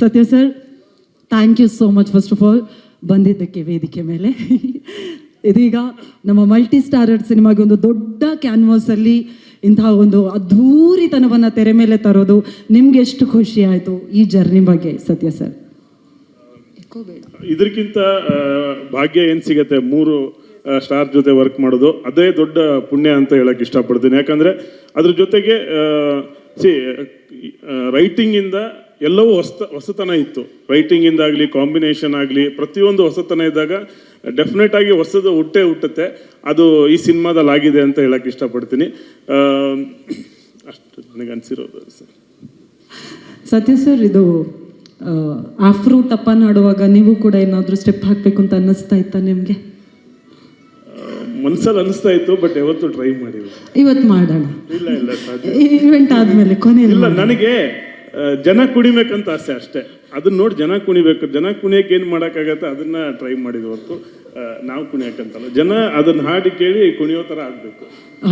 Satya sir thank you so much first of all ಬಂದಿದ್ದಕ್ಕೆ ವೇದಿಕೆ ಮೇಲೆ. ಇದೀಗ ನಮ್ಮ ಮಲ್ಟಿ ಸ್ಟಾರರ್ ಸಿನಿಮಾಗೆ ಒಂದು ದೊಡ್ಡ ಕ್ಯಾನ್ವಾಸಲ್ಲಿ ಇಂತಹ ಒಂದು ಅದ್ಧೂರಿತನವನ್ನು ತೆರೆ ಮೇಲೆ ತರೋದು ನಿಮ್ಗೆ ಎಷ್ಟು ಖುಷಿ ಆಯಿತು ಈ ಜರ್ನಿ ಬಗ್ಗೆ ಸತ್ಯ ಸರ್? ಇದಕ್ಕಿಂತ ಭಾಗ್ಯ ಏನು ಸಿಗತ್ತೆ? ಮೂರು ಸ್ಟಾರ್ ಜೊತೆ ವರ್ಕ್ ಮಾಡೋದು. ಅದೇ ದೊಡ್ಡ ಪುಣ್ಯ ಅಂತ ಹೇಳಕ್ ಇಷ್ಟಪಡ್ತೀನಿ. ಯಾಕಂದ್ರೆ ಅದ್ರ ಜೊತೆಗೆ ಸಿ ರೈಟಿಂಗ್ ಇಂದ ಎಲ್ಲವೂ ಹೊಸ ಹೊಸತನ ಇತ್ತು. ರೈಟಿಂಗ್ ಇಂದ ಆಗಲಿ ಕಾಂಬಿನೇಷನ್ ಆಗಲಿ, ಪ್ರತಿಯೊಂದು ಹೊಸತನ ಇದ್ದಾಗ ಡೆಫಿನೆಟ್ ಆಗಿ ಹೊಸದು ಹುಟ್ಟೆ ಹುಟ್ಟುತ್ತೆ. ಅದು ಈ ಸಿನಿಮಾದಲ್ಲಿ ಆಗಿದೆ ಅಂತ ಹೇಳಕ್ ಇಷ್ಟಪಡ್ತೀನಿ. ಅಷ್ಟು ನನಗೆ ಅನ್ಸಿರೋದು ಸರ್. ಸತ್ಯ ಸರ್, ಇದು ಆಫ್ರೂ ತಪ್ಪ ಆಡುವಾಗ ನೀವು ಕೂಡ ಏನಾದರೂ ಸ್ಟೆಪ್ ಹಾಕಬೇಕು ಅಂತ ಅನ್ನಿಸ್ತಾ ಇತ್ತಾ ನಿಮಗೆ? ಮನ್ಸಲ್ಲಿ ಅನಿಸ್ತಾ ಇತ್ತು ಬಟ್ ಯಾವತ್ತು ಟ್ರೈ ಮಾಡಿಲ್ಲ. ಇವತ್ತು ಮಾಡೋಣ ಇಲ್ಲ ಇಲ್ಲ ಸಾಧ್ಯ. ಇವೆಂಟ್ ಆದ್ಮೇಲೆ ಕೊನೆ ಇಲ್ಲ ನನಗೆ ಆ, ಜನ ಕುಣಿಬೇಕಂತ ಆಸೆ ಅಷ್ಟೇ. ಅದನ್ನ ನೋಡಿ ಜನ ಕುಣಿಬೇಕು. ಜನ ಕುಣಿಯಕ್ಕೆ ಏನು ಮಾಡೋಕ್ಕಾಗತ್ತೆ ಅದನ್ನ ಟ್ರೈ ಮಾಡಿದ ಹೊರತು ಆ, ನಾವು ಕುಣಿಯಕ್ಕಂತಲ್ಲ. ಜನ ಅದನ್ನ ಹಾಡಿ ಕೇಳಿ ಕುಣಿಯೋ ಥರ ಆಗಬೇಕು.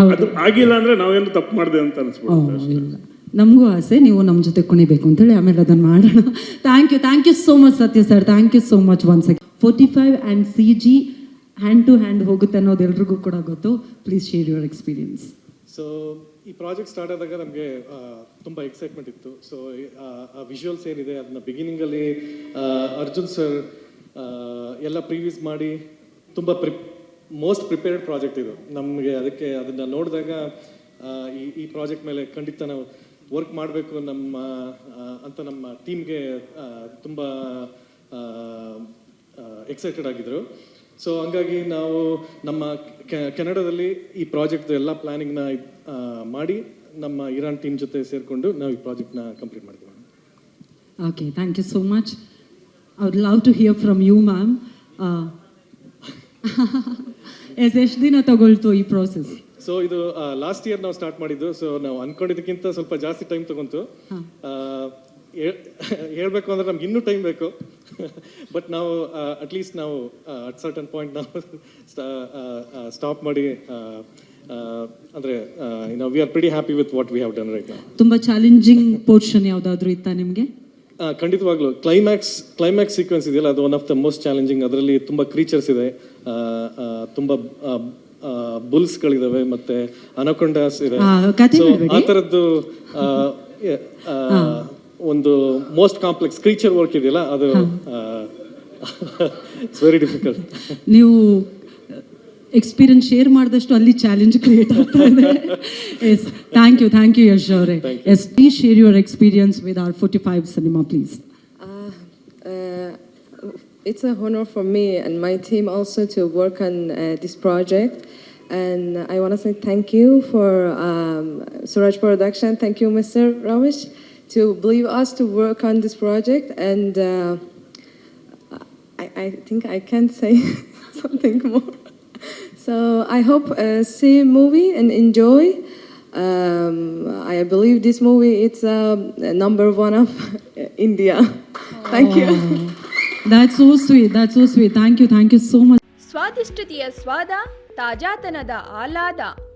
ಅದು ಆಗಿಲ್ಲ ಅಂದ್ರೆ ನಾವೇನು ತಪ್ಪು ಮಾಡಿದೆ ಅಂತ ಅನ್ಸ್ಬಿಡುತ್ತೆ ಇಲ್ಲ. ನಮಗೂ ಆಸೆ ನೀವು ನಮ್ಮ ಜೊತೆ ಕುಣಿಬೇಕು ಅಂತೇಳಿ ಆಮೇಲೆ ಅದನ್ನು ಮಾಡೋಣ. Thank you thank you so much Satya sir thank you so much once forty five and C G hand to hand ಹೋಗುತ್ತೆ ಅನ್ನೋದು ಎಲ್ರಿಗೂ ಕೂಡ ಗೊತ್ತು. Please share your experience so ಈ ಪ್ರಾಜೆಕ್ಟ್ ಸ್ಟಾರ್ಟ್ ಆದಾಗ ನಮಗೆ ತುಂಬ ಎಕ್ಸೈಟ್ಮೆಂಟ್ ಇತ್ತು. ಸೊ ಆ ವಿಜುವಲ್ಸ್ ಏನಿದೆ ಅದನ್ನ ಬಿಗಿನಿಂಗಲ್ಲಿ ಅರ್ಜುನ್ ಸರ್ ಎಲ್ಲ ಪ್ರಿವ್ಯೂಸ್ ಮಾಡಿ, ತುಂಬ ಪ್ರಿಪ್ ಮೋಸ್ಟ್ ಪ್ರಿಪೇರ್ಡ್ ಪ್ರಾಜೆಕ್ಟ್ ಇದು. ನಮಗೆ ಅದಕ್ಕೆ ಅದನ್ನು ನೋಡಿದಾಗ ಈ ಈ ಪ್ರಾಜೆಕ್ಟ್ ಮೇಲೆ ಖಂಡಿತ ನಾವು ವರ್ಕ್ ಮಾಡಬೇಕು ನಮ್ಮ ಅಂತ ನಮ್ಮ ಟೀಮ್ಗೆ ತುಂಬ ಎಕ್ಸೈಟೆಡ್ ಆಗಿದ್ರು. ಸೊ ಹಂಗಾಗಿ ನಾವು ನಮ್ಮ ಕೆನಡಾದಲ್ಲಿ ಈ ಪ್ರಾಜೆಕ್ಟ್ ಎಲ್ಲ ಪ್ಲಾನಿಂಗ್ನ ಮಾಡಿ ನಮ್ಮ ಇರಾನ್ ಟೀಮ್ ಜೊತೆ ಸೇರಿಕೊಂಡು ನಾವು ಈ ಪ್ರಾಜೆಕ್ಟ್ನ ಕಂಪ್ಲೀಟ್ ಮಾಡ್ತೀವಿ. Okay thank you so much I would love to hear from you ma'am yes ಎಷ್ಟು ದಿನ ತಗೊಳ್ತು ಈ ಪ್ರೋಸೆಸ್ ಸೊ ಇದು ಲಾಸ್ಟ್ ಇಯರ್ ನಾವು ಸ್ಟಾರ್ಟ್ ಮಾಡಿದ್ದು. ಸೊ ನಾವು ಅನ್ಕೊಂಡಿದ್ದಕ್ಕಿಂತ ಸ್ವಲ್ಪ ಜಾಸ್ತಿ ಟೈಮ್ ತಗೊಂತು. ಹೇಳ್ಬೇಕು ಅಂದ್ರೆ ನಮ್ಗೆ ಇನ್ನೂ ಟೈಮ್ ಬೇಕು. ಬಟ್ ನಾವು ಅಟ್ಲೀಸ್ಟ್ ನಾವು ಅಟ್ ಸರ್ಟನ್ ಪಾಯಿಂಟ್ ನಾವು ಸ್ಟಾಪ್ ಮಾಡಿ ಅಂದ್ರೆ ನಾವು we are pretty happy with what we have done right ತುಂಬಾ ತುಂಬ ಚಾಲೆಂಜಿಂಗ್ ಪೋರ್ಷನ್ ಯಾವುದಾದ್ರೂ ಇತ್ತಾ ನಿಮಗೆ? ಖಂಡಿತವಾಗ್ಲೂ. ಕ್ಲೈಮ್ಯಾಕ್ಸ್ ಕ್ಲೈಮ್ಯಾಕ್ಸ್ ಸೀಕ್ವೆನ್ಸ್ ಇದೆಯಲ್ಲ ಅದು one of the most challenging ಅದರಲ್ಲಿ ತುಂಬ ಕ್ರೀಚರ್ಸ್ ಇದೆ. ತುಂಬ ಬುಲ್ಸ್ಗಳಿದಾವೆ ಮತ್ತೆ ಅನಕೊಂಡಾಸ್ ಇದೆ. ಆ, ಥರದ್ದು ಒಂದು ಮೋಸ್ಟ್ ಕಾಂಪ್ಲೆಕ್ಸ್ ಕ್ರೀಚರ್ ವರ್ಕ್ ಇದೆಯಲ್ಲ ಅದು ಇಟ್ಸ್ ವೆರಿ ಡಿಫಿಕಲ್ಟ್ ನೀವು ಎಕ್ಸ್ಪೀರಿಯನ್ಸ್ ಶೇರ್ ಮಾಡಿದಷ್ಟು ಅಲ್ಲಿ ಚಾಲೆಂಜ್ ಕ್ರಿಯೇಟ್ ಆಗ್ತಾ ಇದೆ yes thank you thank you Yash ಅವರೇ yes please share your experience with our forty five cinema please Uh, uh, it's a honor for me and my team also to work on uh, this project. And I want to say thank you for um, Suraj Production. Thank you, Mr. Ramesh, to believe us to work on this project. And uh, I, I think I can say something more. So I hope uh, see movie and enjoy. Um, I believe this movie it's um, number one of India. Thank you. That's so sweet that's so sweet thank you thank you so much ಸ್ವಾದಿಷ್ಟತೆಯ ಸ್ವಾದ ತಾಜಾತನದ ಆಹ್ಲಾದ